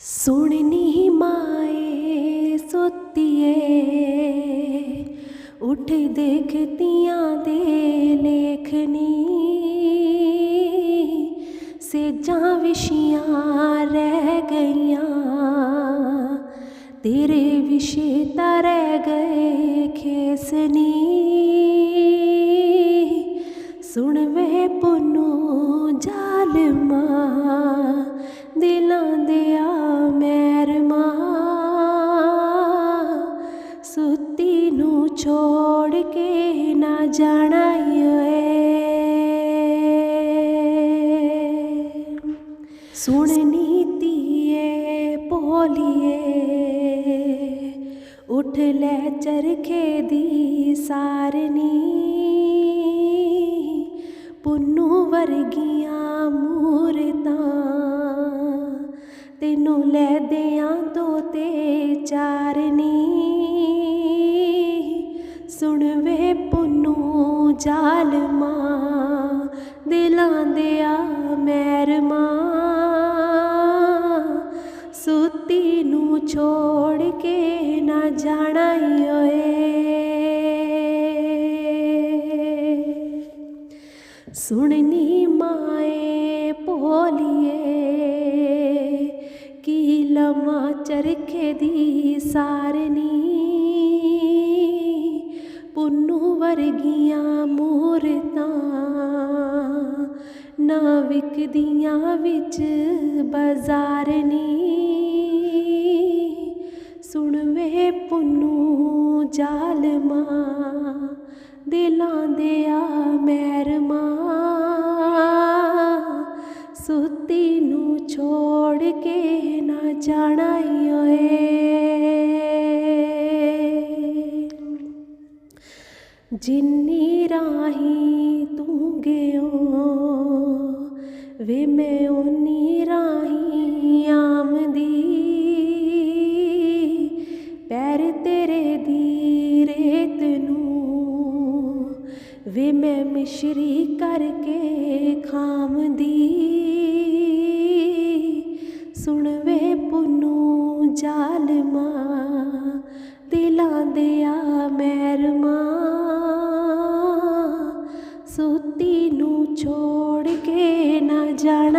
ਸੁਣਨੀ ਮਾਏ ਸੁੱਤੀਏ। ਉੱਠ ਦੇਖਤੀਆਂ ਦੇ ਲੇਖਨੀ। ਸੇਜਾਂ ਵਿਸ਼ੀਆਂ ਰਹਿ ਗਈਆਂ। ਤੇਰੇ ਵਿਸ਼ੇ ਤਾਂ ਰਹਿ ਗਏ ਖੇਸਨੀ। ਸੁਣ ਵੇ ਪੁ ਛੋੜ ਕੇ ਨਾ ਜਾਣਾ ਓਏ ਸੁਣ ਨੀਤੀਏ ਭੋਲੀਏ ਉੱਠ ਲੈ ਚਰਖੇ ਦੀ ਸਾਰਨੀ ਪੁੰਨੂ ਵਰਗੀਆਂ ਮੂਰਤਾਂ ਤੈਨੂੰ ਲੈ ਦਿਆਂ ਦੋ ਤੇ ਚਾਰਨੀ ਜ਼ਾਲਮਾ ਦਿਲਾਂ ਦਿਆ ਮੈਰਮਾ ਸੁੱਤੀ ਨੂੰ ਛੋੜ ਕੇ ਨਾ ਜਾਣਾ ਓਏ। ਸੁਣਨੀ ਮਾਏ ਭੋਲੀਏ, ਕੀ ਲਮਾ ਚਰਖੇ ਦੀ ਸਾਰਨੀ। ਵਰਗੀਆਂ ਮੂਰਤਾਂ, ਨਾ ਵਿਕਦੀਆਂ ਵਿੱਚ ਬਾਜ਼ਾਰਨੀ ਸੁਣ ਵੇ ਪੁੰਨੂ ਜ਼ਾਲਮਾ, ਦਿਲਾਂ ਦਿਆ ਮੈਰਮਾ ਸੁੱਤੀ ਨੂੰ ਛੋੜ ਕੇ ਨਾ ਜਾਣਾ ਓਏ। ਜਿੰਨੀ ਰਾਹੀ ਤੂੰ ਗਿਓ, ਵੇ ਮੈਂ ਓਨੀ ਰਾਹੀ ਆਮਦੀ। ਪੈਰ ਤੇਰੇ ਦੀ ਰੇਤ ਨੂੰ ਵੇ ਮੈਂ ਮਿਸ਼ਰੀ ਕਰਕੇ ਖਾਮਦੀ। ਸੁਣ ਵੇ ਪੁੰਨੂ ਜ਼ਾਲਮਾ, ਦਿਲਾਂ ਦਿਆ ਤੈਨੂੰ ਛੋੜ ਕੇ ਨਾ ਜਾਣਾ।